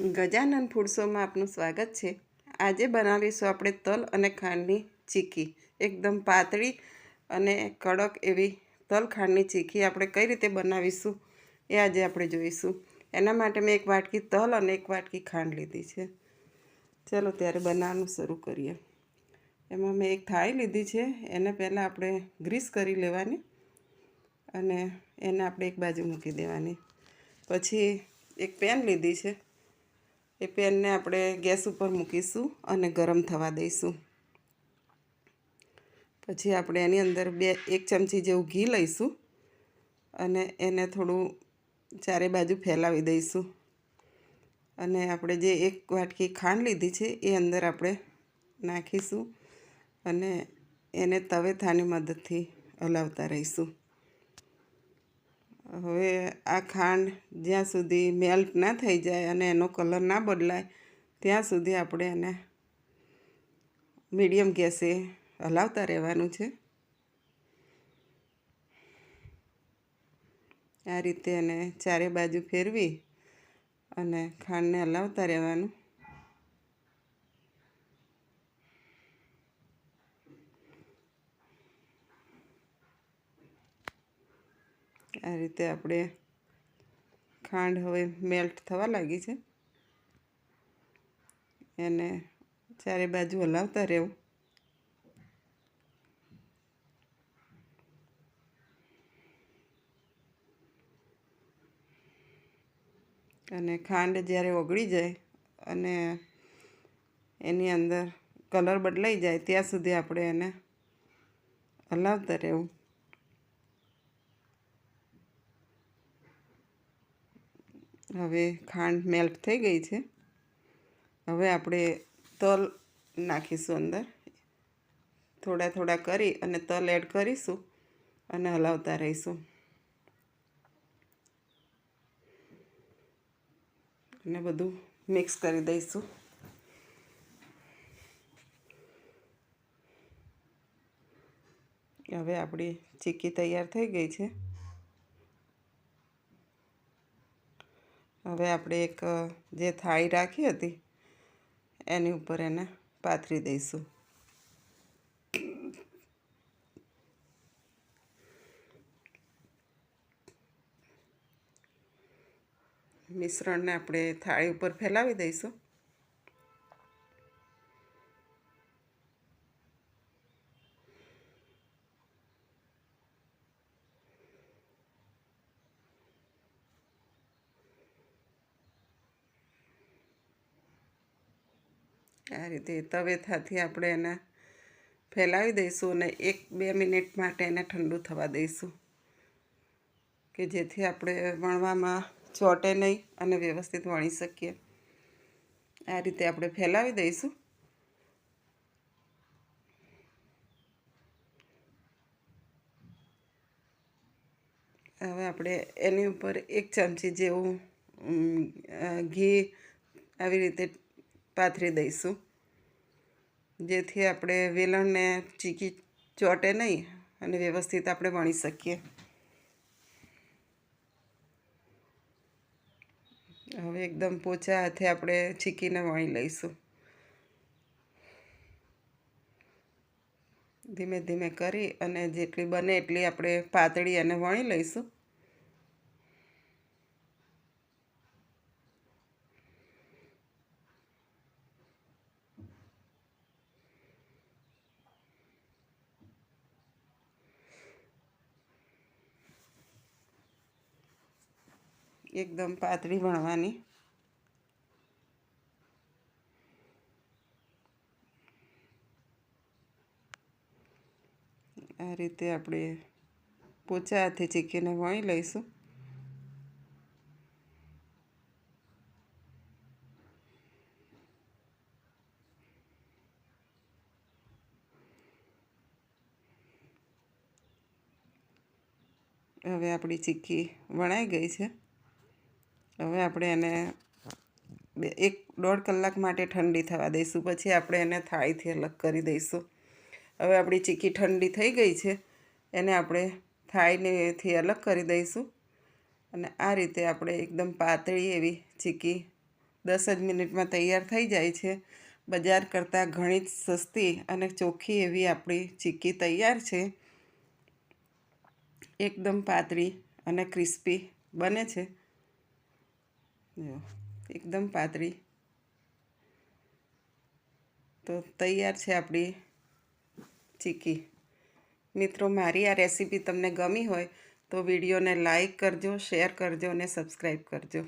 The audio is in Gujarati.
ગજાનન ફૂડસોમાં આપનું સ્વાગત છે. આજે બનાવીશું આપણે તલ અને ખાંડની ચીકી. એકદમ પાતળી અને કડક એવી તલ ખાંડની ચીકી આપણે કઈ રીતે બનાવીશું એ આજે આપણે જોઈશું. એના માટે મેં એક વાટકી તલ અને એક વાટકી ખાંડ લીધી છે. ચલો ત્યારે બનાવવાનું શરૂ કરીએ. એમાં મેં એક થાળી લીધી છે. એને પહેલાં આપણે ગ્રીસ કરી લેવાની અને એને આપણે એક બાજુ મૂકી દેવાની. પછી એક પેન લીધી છે. એ પેનને આપણે ગેસ ઉપર મૂકીશું અને ગરમ થવા દઈશું. પછી આપણે એની અંદર બે, એક ચમચી જેવું ઘી લઈશું અને એને થોડું ચારે બાજુ ફેલાવી દઈશું. અને આપણે જે એક વાટકી ખાંડ લીધી છે એ અંદર આપણે નાખીશું અને એને તવેથાની મદદથી હલાવતા રહીશું. હવે આ ખાંડ જ્યાં સુધી મેલ્ટ ના થઈ જાય અને એનો કલર ના બદલાય, ત્યાં સુધી આપણે એને મીડિયમ ગેસે હલાવતા રહેવાનું છે. આ રીતે એને ચારે બાજુ ફેરવી અને ખાંડને હલાવતા રહેવાનું. આ રીતે આપણે ખાંડ હવે મેલ્ટ થવા લાગી છે. એને ચારે બાજુ હલાવતા રહેવું. અને ખાંડ જ્યારે ઓગળી જાય અને એની અંદર કલર બદલાઈ જાય, ત્યાં સુધી આપણે એને હલાવતા રહેવું. હવે ખાંડ મેલ્ટ થઈ ગઈ છે. હવે આપણે તલ નાખીશું અંદર. થોડા થોડા કરી અને તલ એડ કરીશું અને હલાવતા રહીશું. અને બધું મિક્સ કરી દઈશું. હવે આપણી ચીક્કી તૈયાર થઈ ગઈ છે. હવે આપણે એક, જે થાળી રાખી હતી, એની ઉપર એને પાથરી દઈશું. મિશ્રણને આપણે થાળી ઉપર ફેલાવી દઈશું. આ રીતે તવેથાથી આપણે એને ફેલાવી દઈશું અને એક બે મિનિટ માટે એને ઠંડુ થવા દઈશું. કે જેથી આપણે વણવામાં ચોટે નહીં અને વ્યવસ્થિત વણી શકીએ. આ રીતે આપણે ફેલાવી દઈશું. હવે આપણે એની ઉપર એક ચમચી જેવું ઘી આવી રીતે પાથરી દઈશું. જેથી આપણે વેલણને ચીકી ચોટે નહીં અને વ્યવસ્થિત આપણે વણી શકીએ. હવે એકદમ પોચા હાથે આપણે ચીકીને વણી લઈશું. ધીમે ધીમે કરી અને જેટલી બને એટલી આપણે પાતળી અને વણી લઈશું. એકદમ પાતળી વણવાની. આ રીતે આપણે પોચા હાથે ચીકીને વણી લઈશું. હવે આપણી ચીક્કી વણાઈ ગઈ છે. હવે આપણે એને એક દોઢ કલાક માટે ઠંડી થવા દઈશું. પછી આપણે એને થાળીથી અલગ કરી દઈશું. હવે આપણી ચીકી ઠંડી થઈ ગઈ છે, એને આપણે થાળીનેથી અલગ કરી દઈશું. અને આ રીતે આપણે એકદમ પાતળી એવી ચીકી દસ જ મિનિટમાં તૈયાર થઈ જાય છે. બજાર કરતાં ઘણી જ સસ્તી અને ચોખ્ખી એવી આપણી ચીક્કી તૈયાર છે. એકદમ પાતળી અને ક્રિસ્પી બને છે. જો એકદમ પાતળી. તો તૈયાર છે આપણી ચીકી. મિત્રો, મારી આ રેસીપી તમને ગમી હોય તો વિડીયોને લાઈક કરજો, શેર કરજો અને સબસ્ક્રાઈબ કરજો.